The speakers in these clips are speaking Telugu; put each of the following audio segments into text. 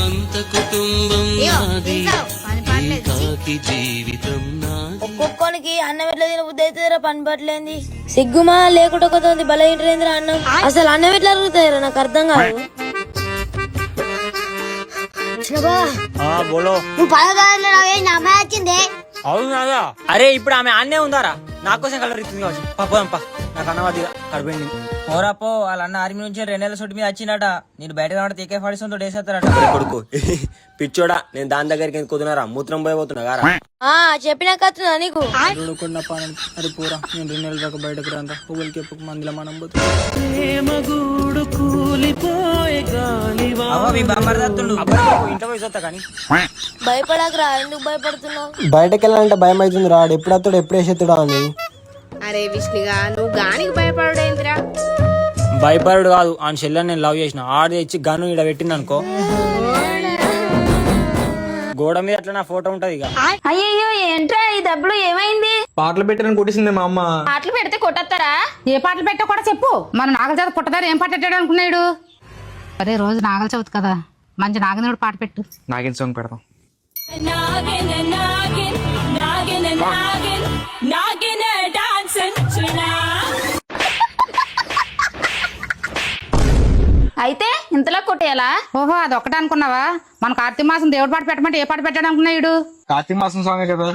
మంత కుటుంబం నాది. కాకి జీవితం నాది. ఒక్కొక్కనికి అన్నం ఎట్లా తిన బుద్ధి అవుతుందిరా? పని పట్లేంది సిగ్గుమా? లేకుండా కొంతమంది బల ఇంటరేంద్రా అన్నం అసలు అన్నం ఎట్లా అరుగుతాయిరా నాకు అర్థం కాదు. అరే ఇప్పుడు ఆమె అన్నే ఉందారా? నా కోసం కలర్ ఇస్తుంది కావచ్చు. పాపం పా. నాకు అన్నవాదిగా కడిపోయింది పోరా పో వాళ్ళ అన్న ఆర్మీ నుంచి రెండు నెలల సొట్టు మీద వచ్చినట నేను బయట కాబట్టి తీకే పడిసంతో డేసేస్తారట కొడుకు పిచ్చోడా నేను దాని దగ్గరికి ఎందుకు కుదినారా మూత్రం పోయిపోతున్నా గారా. ఆ చెప్పినా కత్తున్నా నీకు? చూడకుండా పానం. అరే పోరా నేను రెండు నెలల దాకా బయటకు రాందా? పువ్వులకి ఎప్పుడు మందుల మనం ఇంట్లో పోయి చూస్తా కానీ. భయపడకరా ఎందుకు భయపడుతున్నావు? బయటకు వెళ్ళాలంటే భయం అవుతుంది రాడు ఎప్పుడు వస్తాడు ఎప్పుడు వేసేస్తాడు అని. అరే విష్ణుగా నువ్వు గానికి భయపడేందిరా భయపడు కాదు. ఆ చెల్లెని నేను లవ్ చేసిన. ఆడ ఇచ్చి గను ఇక్కడ పెట్టింది అనుకో గోడ మీద అట్లా నా ఫోటో ఉంటది ఇక. ఏంట్రా ఈ డబ్బులు ఏమైంది? పాటలు పెట్టారని కొట్టేసింది మా అమ్మ. పాటలు పెడితే కొట్టేస్తారా ఏ పాటలు పెట్టా కూడా చెప్పు. మన నాగల చవితి పుట్టదారు ఏం పాట పెట్టాడు అనుకున్నాడు అరే రోజు నాగల చవితి కదా. మంచి నాగదేవుడు పాట పెట్టు. నాగిన సాంగ్ పెడతాం అయితే కొట్టేయాలా ఓహో అది ఒక్కటే అనుకున్నావా? మన కార్తీక మాసం దేవుడు పాట పెట్టమంటే ఏ పాట పెట్టాడు అనుకున్నాడు కార్తీక మాసం సాంగ్ కదా.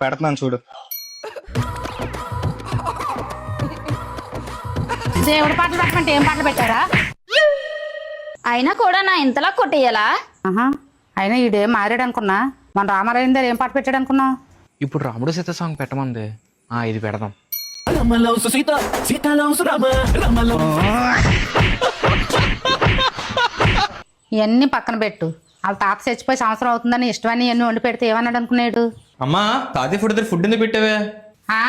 పెడతాను చూడు. దేవుడు పాటలు పెట్టమంటే ఏం పాటలు పెట్టారా అయినా కూడా నా ఇంతలా కొట్టేయాలా? ఆహా అయినా ఈడేం మారాడు అనుకున్నా? మన రామారాయణ దగ్గర ఏం పాట పెట్టాడు అనుకున్నావు? ఇప్పుడు రాముడు సీత సాంగ్ పెట్టమంది. ఆ ఇది పెడదాం. ఇవన్నీ పక్కన పెట్టు. వాళ్ళ తాత చచ్చిపోయి సంవత్సరం అవుతుందని ఇష్టమని ఇవన్నీ వండి పెడితే ఏమన్నాడు అనుకున్నాడు? అమ్మా తాతయ్య ఫుడ్ దగ్గర ఫుడ్ ఎందుకు పెట్టావే? ఆ?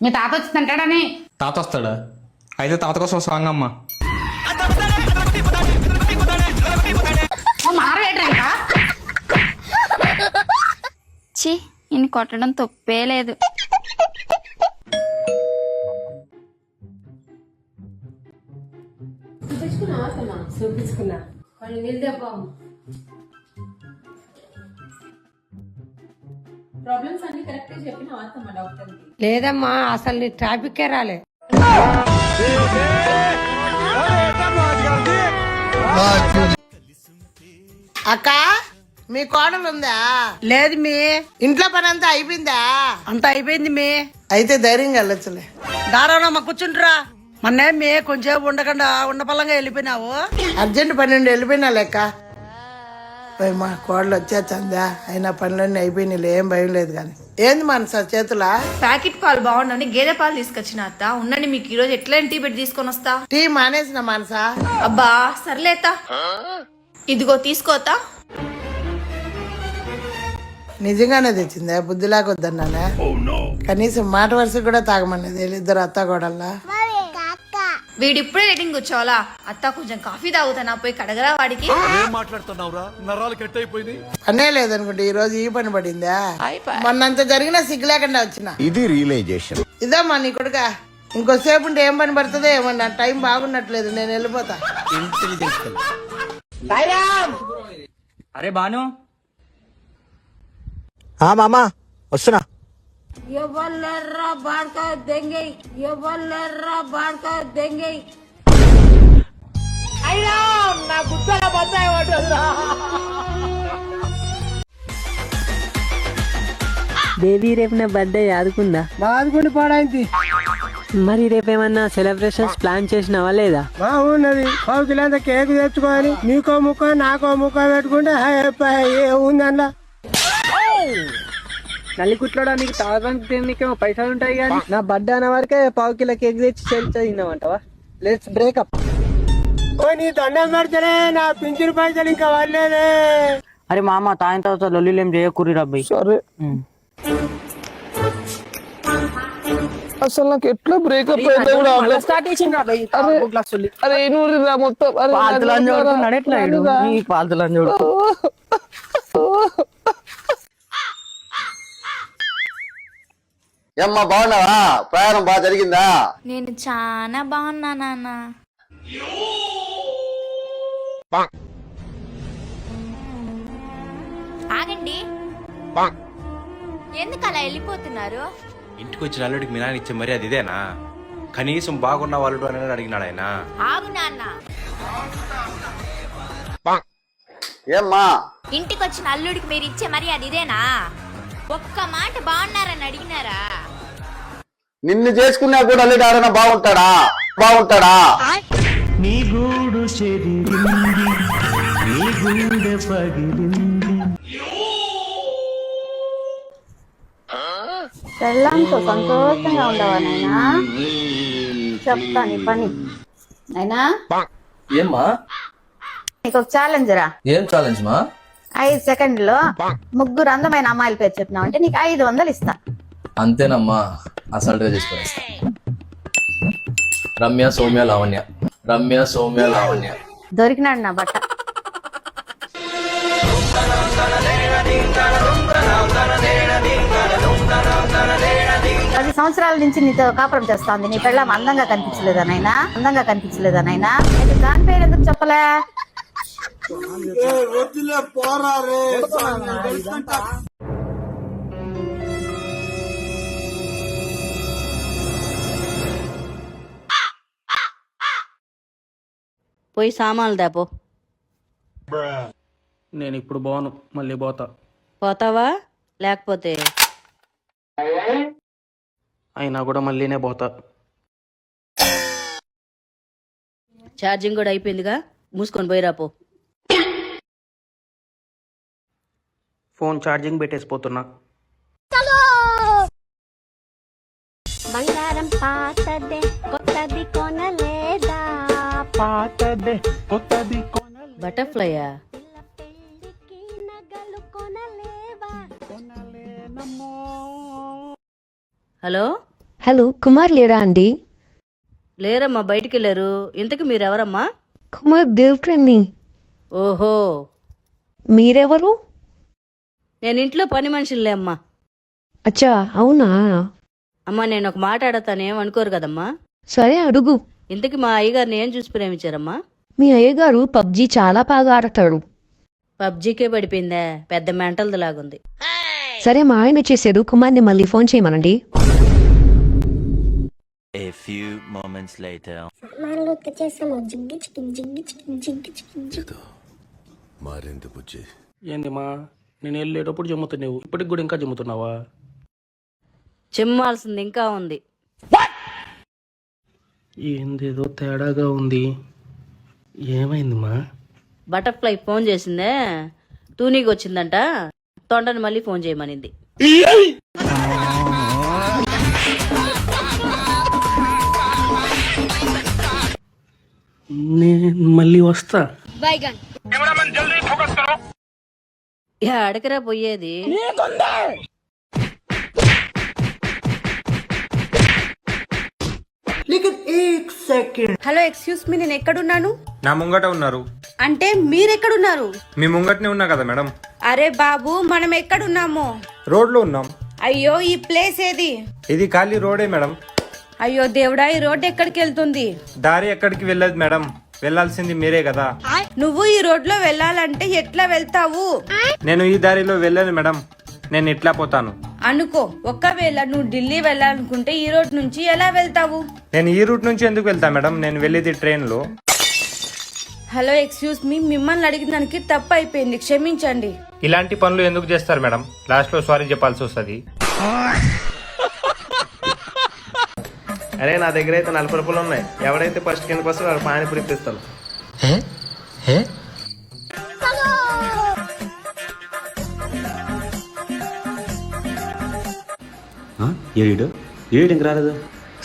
మీ తాత వచ్చి తింటాడని? తాత వస్తాడా? అయితే తాత కోసం సాంగ్ అమ్మా. ఓ, మారవేట్రా ఇంకా. ఛీ ఇన్ని కొట్టడం తప్పే లేదు. లేదమ్మా అసలు నీ ట్రాఫిక్కే రాలే. అక్క మీ కోడలు ఉందా? లేదు మీ. ఇంట్లో పని అంతా అయిపోయిందా? అంత అయిపోయింది మీ. అయితే ధైర్యంగా వెళ్ళొచ్చులే. దారానమ్మ కూర్చుంటురా. మొన్నే మీ కొంచెం ఉండకుండా ఉన్న పల్లంగా వెళ్ళిపోయినావు. అర్జెంట్ పని నుండి వెళ్ళిపోయినా లెక్క. పోయి మా కోడలు వచ్చేచ్చందా అయినా పనులన్నీ అయిపోయినాయి ఏం భయం లేదు కానీ. ఏంది మనసా చేతులా? ప్యాకెట్ పాలు బాగుండని గేదె పాలు తీసుకొచ్చిన అత్త. ఉండండి మీకు ఈ రోజు ఎట్లా టీ పెట్టి తీసుకొని వస్తా? టీ మానేసిన మనసా? అబ్బా సర్లేత ఇదిగో తీసుకోతా నిజంగానే తెచ్చిందా? బుద్ధి లేకొద్దన్నానే కనీసం మాట వరుస కూడా తాగమన్నది వీళ్ళిద్దరు అత్త కోడల్లా? వీడిప్పుడే రేటింగ్ కూర్చోవాలా అత్త కొంచెం కాఫీ తాగుతానా పోయి కడగరా వాడికి. పనే లేదనుకుంటే ఈ రోజు ఈ పని పడిందా? మొన్నంత జరిగినా సిగ్గు లేకుండా వచ్చిన. ఇది రియలైజేషన్. ఇదమ్మా నీ కొడుక. ఇంకోసేపు ఉంటే ఏం పని పడుతుందో ఏమో నా టైం బాగున్నట్లేదు నేను వెళ్ళిపోతా. అరే బాను. ఆ మామ వస్తున్నా. దేవి రేపు నా బర్త్డే ఆదుకుందా? బాదుకుని పాడైంది. మరి రేపేమన్నా సెలబ్రేషన్స్ ప్లాన్ చేసినావా లేదా? మా ఉన్నది పావు కిలో కేక్ తెచ్చుకోవాలి నీకో ముక్క నాకో ముక్క పెట్టుకుంటే ఏముందన్నా నల్లికుట్లోడా నీకు తాగడానికి పైసలు ఉంటాయి కానీ? నా బర్త్డే అనే వరకే పావు కిలో కేక్ తెచ్చి తిన్నామంటావా? లెట్స్ బ్రేకప్ ఓ నీ దండం పెడితేనే నా పింఛన్ పైసలు ఇంకా వాళ్ళేదే అరే మామ తాయిన తర్వాత లొల్లిలు ఏం చేయకూరి రబ్బాయి సరే. అసలు నాకు ఎట్లా బ్రేకప్ అయితే కూడా అవ్వలేదు. స్టార్ట్ చేసిండు రాబాయ్ అరే నూరు రా మొత్తం? అరే పాల్తులని చూడుతున్నాడు ఎట్లా ఈడు? ఈ పాల్తులని చూడు ఏమ్మా బాగున్నావా? ప్రయాణం బాగా జరిగిందా? నేను చాలా బాగున్నా నాన్న. ఆగండి. ఎందుకు అలా వెళ్ళిపోతున్నారు? ఇంటికి వచ్చిన అల్లుడికి మీ నాన్న ఇచ్చే మర్యాద ఇదేనా? కనీసం బాగున్న వాళ్ళు అని అడిగినాడు ఆయన. ఆగు నాన్న. ఏమ్మా? ఇంటికి వచ్చిన అల్లుడికి మీరు ఇచ్చే మర్యాద ఇదేనా? ఒక్క మాట బాగున్నారని అడిగినారా? నిన్ను చేసుకున్నా కూడా అల్లుడు ఎవరైనా బాగుంటాడా? బాగుంటాడా? నీ గూడు చెదిరింది నీ గుండె పగిలింది. పెళ్ళంతో సంతోషంగా ఉండవా నాయనా? చెప్తా నీ పని. నాయనా? ఏమ్మా? నీకు ఒక ఛాలెంజ్ రా. ఏం ఛాలెంజ్ మా? ఐదు సెకండ్లో ముగ్గురు అందమైన అమ్మాయిల పేరు చెప్పినావు అంటే నీకు ఐదు వందలు ఇస్తా. అంతేనమ్మా. అసల్ట్గా చేసుకునేస్తా రమ్య సౌమ్య లావణ్య. రమ్య సౌమ్య లావణ్య. దొరికినాడు నా బట్ట. పది సంవత్సరాల నుంచి నీతో కాపురం చేస్తాంది. నీ పెళ్ళం అందంగా కనిపించలేదా నాయనా? అందంగా కనిపించలేదా నాయనా? అయితే దాని పేరు ఎందుకు చెప్పలే? పోయి సామాన్లు దాపో. నేను ఇప్పుడు బాను మళ్ళీ పోతా. పోతావా? లేకపోతే? అయినా కూడా మళ్ళీనే పోతా. ఛార్జింగ్ కూడా అయిపోయిందిగా మూసుకొని పోయి రాపో. ఫోన్ ఛార్జింగ్ పెట్టేసిపోతున్నా బంగారం పాతదే కొత్తది కొనలేదా? కొత్తది బటర్ఫ్లైయా? హలో? హలో కుమార్ లేరా అండి? లేరమ్మా బయటికి వెళ్ళారు ఇంతకు మీరెవరమ్మా? కుమార్ గర్ల్ ఫ్రెండ్ని ఓహో. మీరెవరు? నేను ఇంట్లో పని మనుషులే అమ్మా. అచ్చా అవునా? అమ్మా నేను ఒక మాట ఆడతాను ఏమనుకోరు కదమ్మా. సరే అడుగు. ఇంతకి మా అయ్యగారిని ఏం చూసి ప్రేమించారమ్మా? మీ అయ్యగారు పబ్జి చాలా బాగా ఆడతారు పబ్జీకే పడిపోయిందా? పెద్ద మెంటల్ది లాగుంది సరే మా ఆయన చేశారు కుమార్ని మళ్ళీ ఫోన్ చేయమనండి. A few moments later. మారింది బుజ్జి. ఏంది మా? నేను వెళ్ళేటప్పుడు జమ్ముతున్నావు. ఇప్పటికి కూడా ఇంకా జమ్ముతున్నావా? చిమ్మాల్సింది ఇంకా ఉంది. ఏందేదో తేడాగా ఉంది. ఏమైంది మా బటర్ఫ్లై ఫోన్ చేసిందే తూనీకి వచ్చిందంట తొండని మళ్ళీ ఫోన్ చేయమనింది. నేను మళ్ళీ వస్తా. యా అడకరా పోయేది హలో ఎక్స్క్యూస్ మీ నేను ఎక్కడున్నాను? నా ముంగట ఉన్నారు. అంటే మీరెక్కడున్నారు? మీ ముంగటనే ఉన్నా కదా మేడం? అరే బాబు మనం ఎక్కడున్నాము? రోడ్లో ఉన్నాం. అయ్యో ఈ ప్లేస్ ఏది? ఇది ఖాళీ రోడే మేడం. అయ్యో దేవుడా ఈ రోడ్ ఎక్కడికి వెళ్తుంది? దారి ఎక్కడికి వెళ్ళదు మేడం. వెళ్ళాల్సింది మీరే కదా. నువ్వు ఈ రోడ్లో వెళ్ళాలంటే ఎట్లా వెళ్తావు? నేను ఈ దారిలో వెళ్ళను మేడం. నేను ఇట్లా పోతాను. అనుకో ఒకవేళ నువ్వు ఢిల్లీ వెళ్ళాలనుకుంటే ఈ రోడ్ నుంచి ఎలా వెళ్తావు? నేను ఈ రూట్ నుంచి ఎందుకు వెళ్తా మేడం? నేను వెళ్ళేది ట్రైన్లో. హలో ఎక్స్క్యూజ్ మీ మిమ్మల్ని అడిగిన దానికి తప్పు అయిపోయింది. క్షమించండి. ఇలాంటి పనులు ఎందుకు చేస్తారు మేడం? లాస్ట్లో సారీ చెప్పాల్సి వస్తుంది. అరే నా దగ్గర అయితే నలభై రూపాయలు ఉన్నాయి. ఎవడైతే ఫస్ట్ కిందకి వస్తే వాడు పానీపూరి ఇప్పిస్తాను ఏడు? ఏడు ఇంక రాలేదు?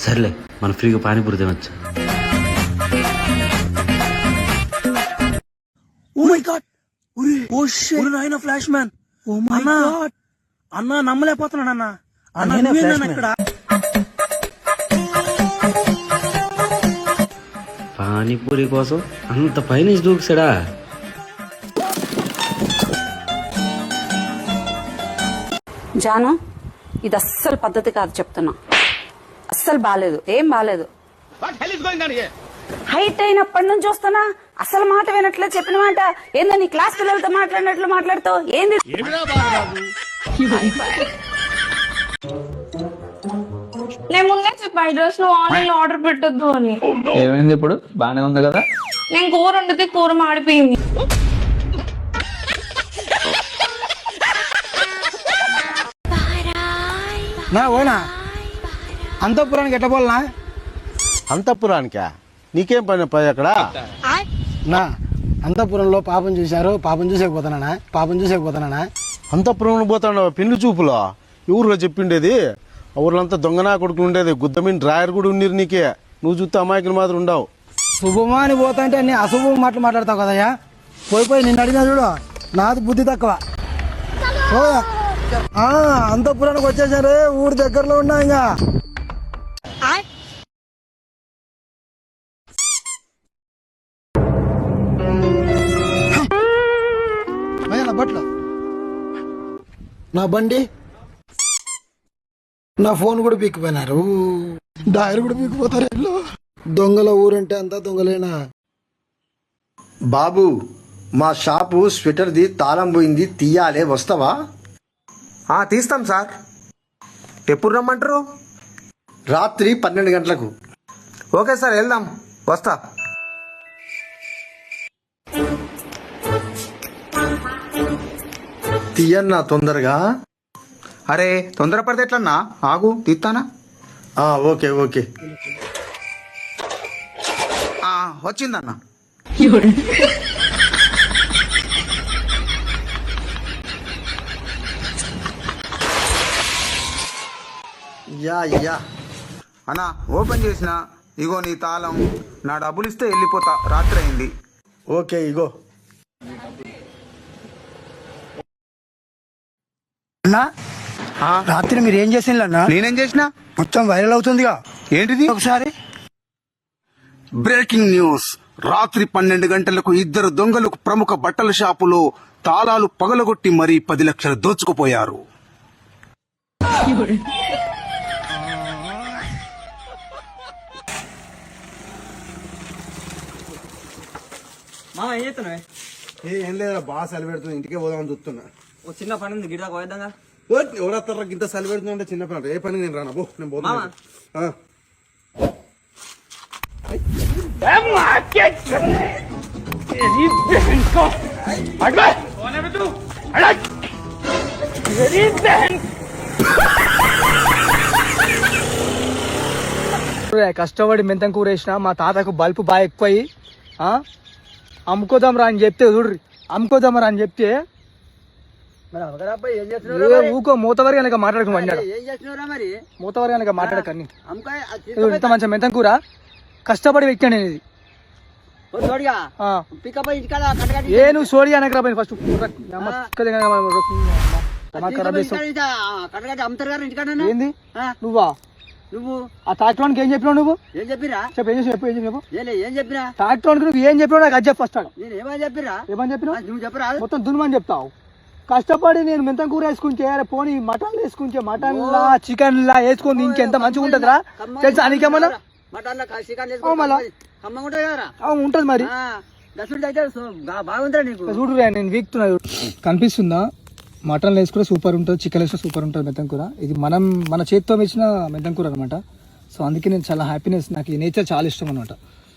సర్లే మనం ఫ్రీగా పానీపూరి తినొచ్చు. Oh my god oh shit నాయన flash man. Oh my god అన్న నమ్మలేకపోతున్నాను అన్న. అన్న నువ్వేనా ఇక్కడ? పానీపూరి కోసం అంత పైనుంచి దూకుసాడా జాను ఇది అస్సలు పద్ధతి కాదు చెప్తున్నా. అస్సలు బాగాలేదు ఏం బాగాలేదు హైట్ అయినప్పటి నుంచి చూస్తున్నా అసలు మాట వినట్లే చెప్పిన మాట. ఏందో నీ క్లాస్ పిల్లలతో మాట్లాడినట్లు మాట్లాడుతావు? ఏంది? నేను ముందే చెప్పా ఈ డ్రెస్ నువ్వు ఆన్లైన్లో ఆర్డర్ పెట్టొద్దు అని. ఏమైంది ఇప్పుడు? బానే ఉంది కదా? నేను కూర వండితే కూర మాడిపోయింది. నా ఓనా అంతఃపురానికి ఎట్లా పోలనా? అంతఃపురానికా? నీకేం పని పై అక్కడ? నా అంతఃపురంలో పాపం చూశారు పాపం చూసేకపోతానా పాపం చూసేకపోతానా అంతఃపురం పోతాడు పెళ్ళి చూపులో? ఎవరులో చెప్పిండేది? ఆ ఊర్లంతా దొంగనా కొడుకులు ఉండేది. గుద్దమీన్ డ్రాయర్ కూడా ఉన్నీరు నీకే. నువ్వు చూస్తే అమాయకులు మాత్రం ఉండవు. శుభమా అని పోతా అంటే అన్ని అశుభం మాటలు మాట్లాడతావు కదయ్యా? పోయి పోయి నిన్ను అడిగినా చూడు నాది బుద్ధి తక్కువ. అంతఃపురానికి వచ్చేసారే ఊరి దగ్గరలో ఉన్నా ఇంకా నా బండి. నా ఫోన్ కూడా పీకిపోయినారు డైర్ కూడా పీకిపోతారు ఇల్లు దొంగల ఊరంటే అంతా దొంగలేనా? బాబు మా షాపు స్వెటర్ది తాళం పోయింది తీయాలే వస్తావా? తీస్తాం సార్. ఎప్పుడు రమ్మంటారు? రాత్రి పన్నెండు గంటలకు. ఓకే సార్ వెళ్దాం. వస్తా. తీయన్నా తొందరగా? అరే తొందరపడితే ఎట్లన్నా? ఆగు తీస్తానా? ఆ, ఓకే ఓకే. వచ్చిందన్నా. Yeah yeah. అన్నా ఓపెన్ చేసిన. ఇగో నీ తాళం. నా డబ్బులు ఇస్తే వెళ్ళిపోతా. రాత్రి అయింది. ఓకే ఇగో. అన్నా? రాత్రి మీరు ఏం చేసిండ్రు అన్నా? నేనేం చేసిన? మొత్తం వైరల్ అవుతుందిగా. ఏంటిది? ఒకసారి. Breaking news. రాత్రి పన్నెండు గంటలకు ఇద్దరు దొంగలకు ప్రముఖ బట్టల షాపులో తాళాలు పగలగొట్టి మరీ పది లక్షలు దోచుకుపోయారు. మామ ఏం చేస్తున్నావే? ఏం లేదా బాగా సలి పెడుతుంది ఇంటికే పోదామని చూస్తున్నా. ఓ చిన్న పని ఉంది గిడదాకా పోయేద్దాంగా. ఎవరత్తారా ఇంత సలి పెడుతుందంటే చిన్న పని ఏ పని నేను రానా? పో నేను పోతున్నా. కష్టపడి మెంతం కూర వేసిన మా తాతకు బల్బు బాగా ఎక్కువయి అమ్ముకోదాం రా అని చెప్తే చూడ్రి. అమ్ముకోదాం రా అని చెప్తే ఊకో మూతవరి కనుక మాట్లాడుకుని పడినాడు మూతవరి కనుక మాట్లాడకని ఇంత మంచి మెంతం కూర? కష్టపడి ఇది. ఆ. ఏ నువ్వు సోడి అనక రాబోయి ఫస్ట్ ఏంది? నువ్వా? నువ్వు? ఆ ట్రాక్టర్ ఏం చెప్పినావు నువ్వు? ఏం చెప్పిరా? చెప్పు ఏం చెప్పి ఏం చెప్పు? ఏం చెప్పినా ట్రాక్టర్ నువ్వు ఏం చెప్పినావు నాకు అది చెప్పు ఫస్ట్ నేను ఏమని చెప్పిరా? ఏమని చెప్పినా నువ్వు చెప్పరా? మొత్తం దున్మని చెప్తావు. కష్టపడి నేను మెంతం కూర వేసుకుంటే పోనీ మటన్ వేసుకుంటే మటన్ లా చికెన్ లా వేసుకొని ఇంకెంత మంచిగా ఉంటుందిరా? తెలుసా నీకేమన్నా? అవును? మళ్ళా అవును, ఉంటది మరి. చూడు నేను వీక్తున్నా. కనిపిస్తుందా? మటన్ వేసుకుంటే సూపర్ ఉంటుంది చికెన్ వేసుకుంటే సూపర్ ఉంటుంది మెత్తం కూర. ఇది మనం మన చేతితో వేసిన మెత్తం కూర అనమాట సో అందుకే నేను చాలా హ్యాపీనెస్ నాకు ఈ నేచర్ చాలా ఇష్టం అనమాట